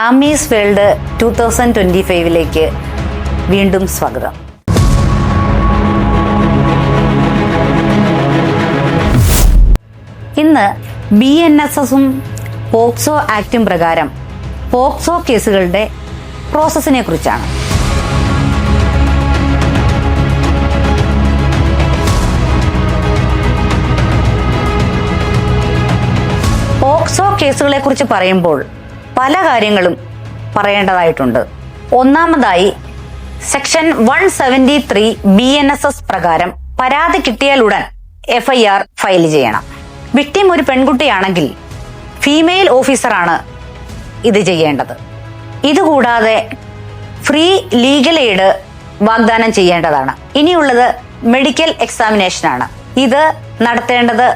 Ami's world two thousand twenty ഫൈവിലേക്ക് വീണ്ടും സ്വാഗതം. ഇന്ന് ബി എൻ എസ് എസും പോക്സോ ആക്ടും പ്രകാരം പോക്സോ കേസുകളുടെ പ്രോസസ്സിനെ കുറിച്ചാണ്. പോക്സോ കേസുകളെ കുറിച്ച് പറയുമ്പോൾ പല കാര്യങ്ങളും പറയേണ്ടതായിട്ടുണ്ട്. ഒന്നാമതായി section one seventy three B N S S പ്രകാരം പരാതി കിട്ടിയാലുടൻ എഫ് ഐ ആർ ഫയൽ ചെയ്യണം. വിക്ടിം ഒരു പെൺകുട്ടിയാണെങ്കിൽ ഫീമെയിൽ ഓഫീസറാണ് ഇത് ചെയ്യേണ്ടത്. ഇതുകൂടാതെ ഫ്രീ ലീഗൽ എയ്ഡ് വാഗ്ദാനം ചെയ്യേണ്ടതാണ്. ഇനിയുള്ളത് മെഡിക്കൽ എക്സാമിനേഷൻ ആണ് ഇത് നടത്തേണ്ടത്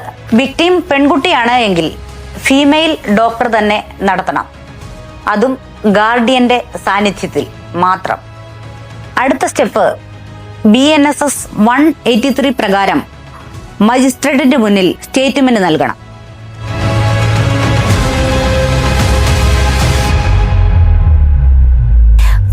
വിക്ടിം പെൺകുട്ടിയാണ് എങ്കിൽ ഫീമെയിൽ ഡോക്ടർ തന്നെ നടത്തണം. അതും ഗാർഡിയന്റെ സാന്നിധ്യത്തിൽ മാത്രം. അടുത്ത step B N S S one eighty three പ്രകാരം മജിസ്ട്രേറ്റിന്റെ മുന്നിൽ സ്റ്റേറ്റ്മെന്റ് നൽകണം.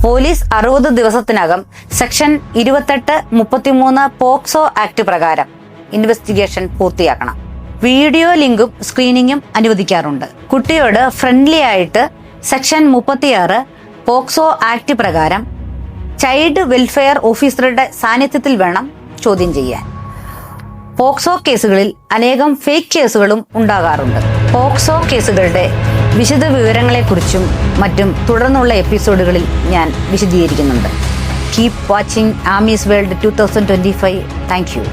പോലീസ് അറുപത് ദിവസത്തിനകം സെക്ഷൻ ഇരുപത്തെട്ട് മുപ്പത്തിമൂന്ന് പോക്സോ ആക്ട് പ്രകാരം ഇൻവെസ്റ്റിഗേഷൻ പൂർത്തിയാക്കണം. വീഡിയോ ലിങ്കും സ്ക്രീനിങ്ങും അനുവദിക്കാറുണ്ട്. കുട്ടിയോട് ഫ്രണ്ട്ലി ആയിട്ട് സെക്ഷൻ മുപ്പത്തിയാറ് പോക്സോ ആക്ട് പ്രകാരം ചൈൽഡ് വെൽഫെയർ ഓഫീസറുടെ സാന്നിധ്യത്തിൽ വേണം ചോദ്യം ചെയ്യാൻ. പോക്സോ കേസുകളിൽ അനേകം ഫേക്ക് കേസുകളും ഉണ്ടാകാറുണ്ട്. പോക്സോ കേസുകളുടെ വിശദ വിവരങ്ങളെക്കുറിച്ചും മറ്റും തുടർന്നുള്ള എപ്പിസോഡുകളിൽ ഞാൻ വിശദീകരിക്കുന്നുണ്ട്. Keep watching Ami's world two thousand twenty five thank you